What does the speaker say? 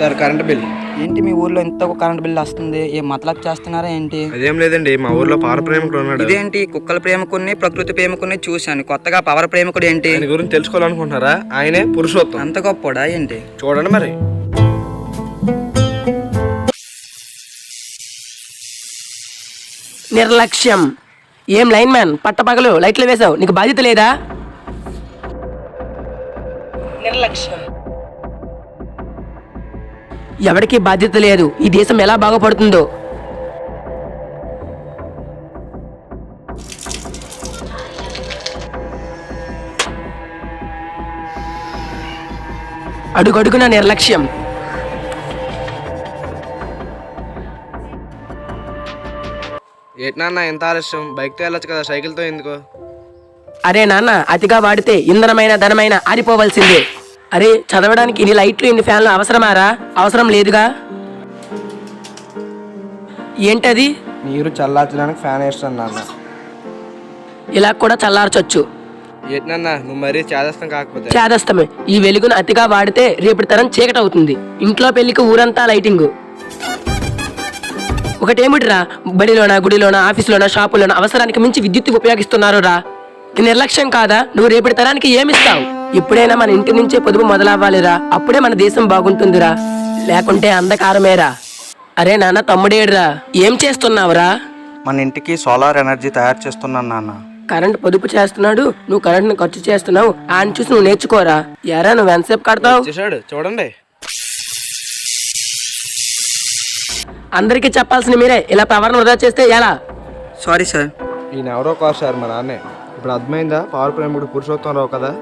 Sir current bill. ఏంటి మీ ఊర్లో ఇంత కరెంట్ బిల్ వస్తుంది? ఏ మతలబ్ చేస్తున్నారా ఏంటి? అదేం లేదండి మా ఊర్లో పవర్ ప్రేమికుడు ఉన్నాడు. ఇదేంటి? కుక్కల ప్రేమకుని ప్రకృతి ప్రేమకుని చూశాను. కొత్తగా పవర్ ప్రేమకుడు ఏంటి? ఆయన గురించి తెలుసుకోవాలనుకుంటున్నారా? ఆయనే పురుషోత్తం. అంత గొప్పడా ఏంటి? చూడండి మరి. నిర్లక్ష్యం. ఏం లైన్ మ్యాన్? పట్టపగలు లైట్లు వేసావు. నీకు బాధ్యత లేదా? నిర్లక్ష్యం. ఎవరికి బాధ్యత లేదు. ఈ దేశం ఎలా బాగుపడుతుందో. అడుగడుగున నిర్లక్ష్యం. ఏంటి నాన్న ఎంత ఆలస్యం? బైక్తో వెళ్ళొచ్చు కదా సైకిల్తో ఎందుకు? అరే నాన్న అతిగా వాడితే ఇంధనమైన ధనమైన ఆరిపోవలసిందే. అరే చదవడానికి ఇన్ని లైట్లు ఇన్ని ఫ్యాన్లు అవసరమారా? అవసరం లేదుగా. ఏంటది? నీరు చల్లార్చడానికి ఫ్యాన్ వేస్తాను నాన్న. ఇలా కూడా చల్లార్చొచ్చు. ఏంటి నాన్న నువ్వు మరీ చేదస్తం కాకపోతే? చేదస్తమే. ఈ వెలుగును అతిగా వాడితే రేపటి తరం చీకటి అవుతుంది ఇంట్లో పెళ్ళికి ఊరంతా లైటింగ్. ఒకటేమిటిరా? బడిలోనా గుడిలోనా ఆఫీసులోనా షాపులోనా అవసరానికి మించి విద్యుత్ ఉపయోగిస్తున్నారు రా నిర్లక్ష్యం కాదా? నువ్వు రేపటి తరానికి ఏమిస్తావు? ఎప్పుడైనా మన ఇంటి నుంచే పొదుపు మొదలవ్వాలిరా. అప్పుడే మన దేశం బాగుంటుందిరా. లేకుంటే అంధకారమేరా. అరే నాన్న తమ్ముడేడురా. ఏం చేస్తున్నావురా? మన ఇంటికి సోలార్ ఎనర్జీ తయారు చేస్తున్నాను నాన్న. కరెంట్ పొదుపు చేస్తున్నాడు. నువ్వు కరెంట్ని ఖర్చు చేస్తున్నావు. ఆయన చూసి నువ్వు నేర్చుకోరా. ఎరా నువ్వు ఎంతసేపు కడతావు? చేశాడు చూడండి. అందరికీ చెప్పాల్సిన మీరే. ఇలా పవర్ను వృధా చేస్తే ఎలా? Sorry sir. ఈయన ఎవరో కాదు సార్ మా నాన్నే. ఇప్పుడు అర్థమైందా? పవర్ ప్రేమికుడు పురుషోత్తం రావు కదా?